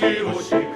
しおし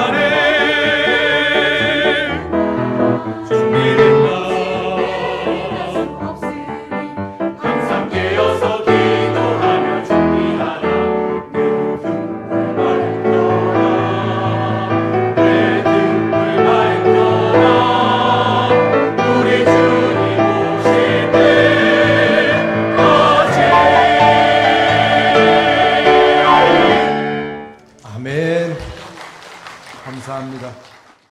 Amen. 감사합니다.